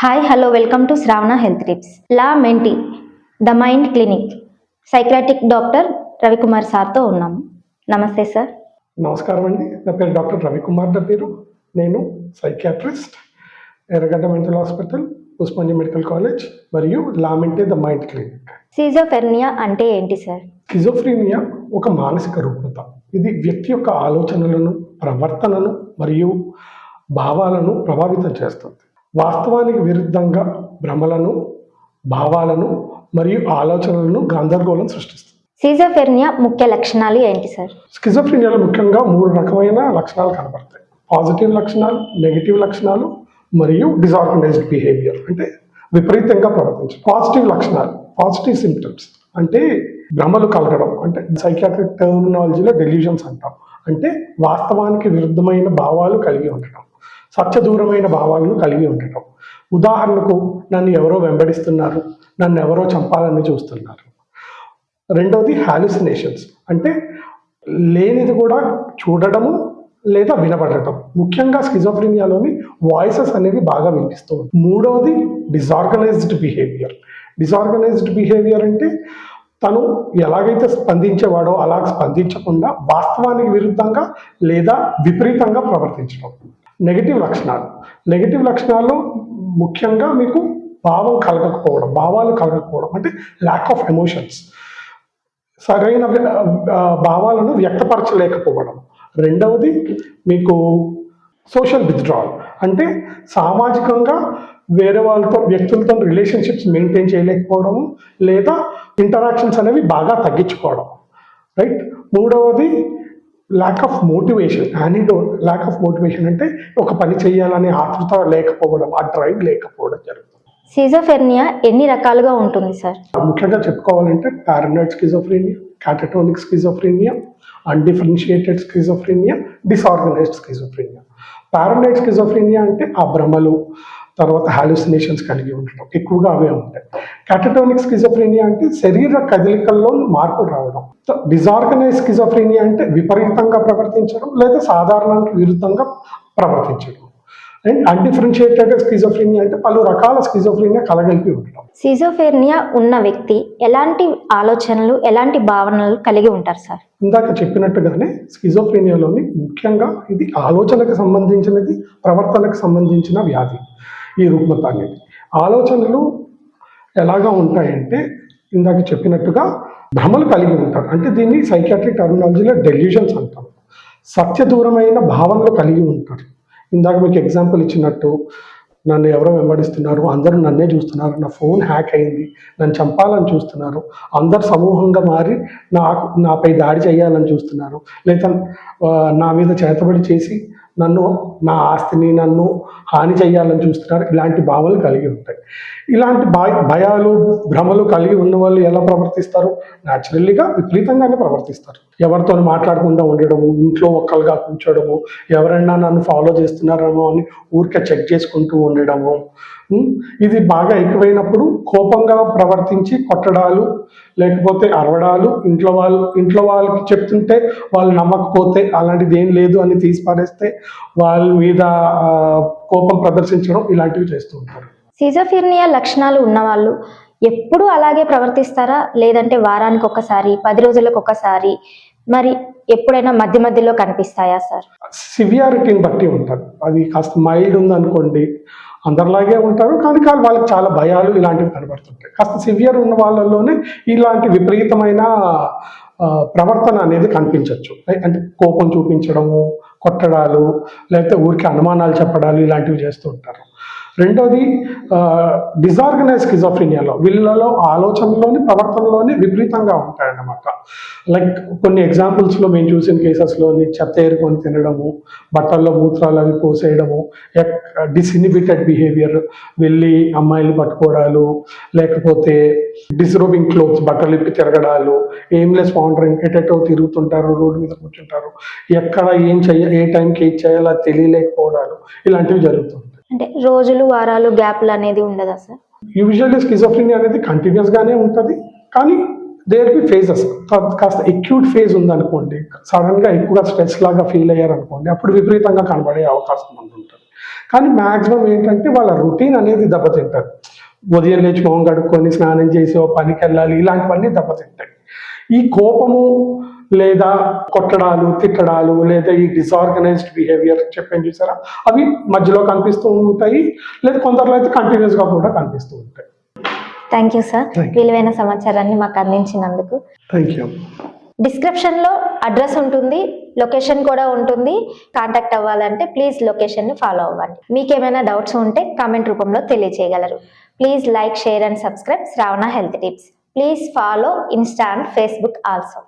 Hi hello welcome to Shravana health tips La Mente the mind clinic psychiatric doctor Ravikumar సార్తో ఉన్నాము నమస్తే sir నమస్కారం అండి. నా పేరు డాక్టర్ రవికుమార్ నా పేరు. నేను psychiatrist Erragadda mental hospital Osmania medical college మరియు La Mente the mind clinic schizophrenia అంటే ఏంటి సార్ స్కిజోఫ్రీనియా ఒక మానసిక రుగ్మత ఇది వ్యక్తి యొక్క ఆలోచనలను ప్రవర్తనను మరియు భావాలను ప్రభావితం చేస్తుంది. వాస్తవానికి విరుద్ధంగా భ్రమలను భావాలను మరియు ఆలోచనలను గందరగోళం సృష్టిస్తుంది. సీజోఫెర్నియా ముఖ్య లక్షణాలు ఏంటి సార్? స్కిజోఫ్రీనియాలో ముఖ్యంగా మూడు రకమైన లక్షణాలు కనబడతాయి. పాజిటివ్ లక్షణాలు నెగిటివ్ లక్షణాలు మరియు డిసార్గనైజ్డ్ బిహేవియర్ అంటే విపరీతంగా ప్రవర్తించడం. పాజిటివ్ లక్షణాలు పాజిటివ్ సిమ్టమ్స్ అంటే భ్రమలు కలగడం అంటే సైకాట్రిక్ టర్మినాలజీలో డెల్యూషన్స్ అంటాం. అంటే వాస్తవానికి విరుద్ధమైన భావాలు కలిగి ఉండటం సత్యదూరమైన భావాలను కలిగి ఉండటం. ఉదాహరణకు నన్ను ఎవరో వెంబడిస్తున్నారు నన్ను ఎవరో చంపాలని చూస్తున్నారు. రెండవది హాలుసినేషన్స్ అంటే లేనిది కూడా చూడడము లేదా వినబడటం. ముఖ్యంగా స్కిజోఫ్రీనియాలోని వాయిసెస్ అనేవి బాగా వినిపిస్తూ ఉంటాయి. మూడవది డిసార్గనైజ్డ్ బిహేవియర్ డిసార్గనైజ్డ్ బిహేవియర్ అంటే తను ఎలాగైతే స్పందించేవాడో అలా స్పందించకుండా వాస్తవానికి విరుద్ధంగా లేదా విపరీతంగా ప్రవర్తించడం. నెగిటివ్ లక్షణాలు. నెగిటివ్ లక్షణాలు ముఖ్యంగా మీకు భావం కలగకపోవడం భావాలు కలగకపోవడం అంటే ల్యాక్ ఆఫ్ ఎమోషన్స్ సరైన భావాలను వ్యక్తపరచలేకపోవడం. రెండవది మీకు సోషల్ విత్డ్రాల్ అంటే సామాజికంగా వేరే వాళ్ళతో వ్యక్తులతో రిలేషన్షిప్స్ మెయింటైన్ చేయలేకపోవడం లేదా ఇంటరాక్షన్స్ అనేవి బాగా తగ్గించుకోవడం. రైట్? మూడవది lack of motivation antidote lack of motivation అంటే ఒక పని చేయాలనే ఆతృత లేకపోవడం ఆ డ్రైవ్ లేకపోవడం జరుగుతుంది. సీజోఫెర్నియా ఎన్ని రకాలుగా ఉంటుంది సార్ ముఖ్యంగా చెప్పుకోవాలంటే paranoid schizophrenia catatonic schizophrenia undifferentiated schizophrenia disorganised schizophrenia paranoid schizophrenia అంటే ఆ భ్రమలు తర్వాత హాలుసినేషన్స్ కలిగి ఉండటం. ఎక్కువగా అవే ఉంటాయి. కాటటోనిక్ స్కిజోఫ్రీనియా అంటే శరీర కదలికల్లో మార్పులు రావడం. డిజార్గనైజ్ స్కిజోఫ్రీనియా అంటే విపరీతంగా ప్రవర్తించడం లేదా సాధారణానికి విరుద్ధంగా ప్రవర్తించడం. అండ్ అన్డిఫరెన్షియేటెడ్ స్కిజోఫ్రీనియా అంటే పలు రకాల స్కిజోఫ్రీనియా కలగలిపి ఉండడం సీజోఫెర్నియా ఉన్న వ్యక్తి ఎలాంటి ఆలోచనలు ఎలాంటి భావనలు కలిగి ఉంటారు సార్? ఇందాక చెప్పినట్టుగానే స్కిజోఫ్రీనియాలోని ముఖ్యంగా ఇది ఆలోచనకు సంబంధించినది ప్రవర్తనకు సంబంధించిన వ్యాధి. ఈ రుగ్మత అనేది ఆలోచనలు ఎలాగా ఉంటాయంటే ఇందాక చెప్పినట్టుగా భ్రమలు కలిగి ఉంటారు. అంటే దీన్ని సైకాట్రిక్ టర్మినాలజీలో డెల్యూషన్స్ అంటాం సత్యదూరమైన భావనలు కలిగి ఉంటారు. ఇందాక మీకు ఎగ్జాంపుల్ ఇచ్చినట్టు నన్ను ఎవరో వెంబడిస్తున్నారు అందరూ నన్నే చూస్తున్నారు నా ఫోన్ హ్యాక్ అయింది నన్ను చంపాలని చూస్తున్నారు అందరు సమూహంగా మారి నాకు నాపై దాడి చేయాలని చూస్తున్నారు లేదా నా మీద చేతబడి చేసి నన్ను నా ఆస్తిని నన్ను హాని చేయాలని చూస్తున్నారు. ఇలాంటి భావాలు కలిగి ఉంటాయి. ఇలాంటి భయ భయాలు భ్రమలు కలిగి ఉన్న వాళ్ళు ఎలా ప్రవర్తిస్తారు? న్యాచురల్లీగా విపరీతంగానే ప్రవర్తిస్తారు. ఎవరితో మాట్లాడకుండా ఉండడము ఇంట్లో ఒక్కరుగా కూర్చోడము ఎవరైనా నన్ను ఫాలో చేస్తున్నారేమో అని ఊరికే చెక్ చేసుకుంటూ ఉండడము. ఇది బాగా ఎక్కువైనప్పుడు కోపంగా ప్రవర్తించి కొట్టడాలు లేకపోతే అరవడాలు ఇంట్లో వాళ్ళు ఇంట్లో వాళ్ళకి చెప్తుంటే వాళ్ళు నమ్మకపోతే అలాంటిది ఏం లేదు అని తీసి పారేస్తే వాళ్ళ మీద కోపం ప్రదర్శించడం ఇలాంటివి చేస్తూ ఉంటారు. సీజోఫెర్నియా లక్షణాలు ఉన్నవాళ్ళు ఎప్పుడు అలాగే ప్రవర్తిస్తారా? లేదంటే వారానికి ఒకసారి పది రోజులకు ఒకసారి మరి ఎప్పుడైనా మధ్య మధ్యలో కనిపిస్తాయా సార్? సివియారిటీని బట్టి ఉంటారు. అది కాస్త మైల్డ్ ఉందనుకోండి అందరిలాగే ఉంటారు. కానీ కానీ వాళ్ళకి చాలా భయాలు ఇలాంటివి కనబడుతుంటాయి. కాస్త సివియర్ ఉన్న వాళ్ళలోనే ఇలాంటి విపరీతమైన ప్రవర్తన అనేది కనిపించవచ్చు అంటే కోపం చూపించడము కొట్టడాలు లేకపోతే ఊరికి అనుమానాలు చెప్పడాలు ఇలాంటివి చేస్తూ ఉంటారు. రెండోది డిజార్గనైజ్ స్కిజోఫ్రీనియాలో వీళ్ళలో ఆలోచనలోని ప్రవర్తనలోని విపరీతంగా ఉంటాయన్నమాట. లైక్ కొన్ని ఎగ్జాంపుల్స్లో మేము చూసిన కేసెస్లోని చెత్త ఏరుకొని తినడము బట్టల్లో మూత్రాలు అవి పోసేయడము డిస్ఇనిబిటెడ్ బిహేవియర్ వెళ్ళి అమ్మాయిలు పట్టుకోవడాలు లేకపోతే డిస్రోబింగ్ క్లోత్స్ బట్టలు ఇప్పి తిరగడాలు ఎయిమ్లెస్ వాండరింగ్ ఎటెటో తిరుగుతుంటారు రోడ్డు మీద కూర్చుంటారు ఎక్కడ ఏం చేయ ఏ టైంకి ఏం చేయాలో తెలియలేకపోవడాలు ఇలాంటివి జరుగుతుంటాయి. అంటే రోజులు వారాలు గ్యాప్లు అనేది ఉండదా సార్? యూజువల్లీ స్కిజోఫ్రీనియా అనేది కంటిన్యూస్ గానే ఉంటుంది కానీ దేర్ బి ఫేజెస్ కాస్త ఎక్యూట్ ఫేజ్ ఉందనుకోండి సడన్గా ఎక్కువగా స్ట్రెస్ లాగా ఫీల్ అయ్యారనుకోండి అప్పుడు విపరీతంగా కనబడే అవకాశం ఉంటుంది. కానీ మ్యాక్సిమం ఏంటంటే వాళ్ళ రొటీన్ అనేది దెబ్బతింటారు ఉదయం లేచి మొహం కడుక్కొని స్నానం చేసి పనికి వెళ్ళాలి ఇలాంటివన్నీ దెబ్బతింటాయి. ఈ కోపము లేదా కొట్టడాలు తిట్టడాలు లేదా ఈ డిసార్గనైజ్డ్ బిహేవియర్ చెప్పాను చూసారా? అవి మధ్యలో కనిపిస్తూ ఉంటాయి లేదా కొందరిలో అయితే కంటిన్యూస్గా కూడా కనిపిస్తూ ఉంటాయి. Thank you sir. విలువైన సమాచారాన్ని మాకు అందించినందుకు. థ్యాంక్ యూ డిస్క్రిప్షన్లో అడ్రస్ ఉంటుంది లొకేషన్ కూడా ఉంటుంది. కాంటాక్ట్ అవ్వాలంటే ప్లీజ్ లొకేషన్ని ఫాలో అవ్వండి. మీకు ఏమైనా డౌట్స్ ఉంటే కామెంట్ రూపంలో తెలియజేయగలరు please like share and subscribe Shravana health tips please follow Insta and Facebook also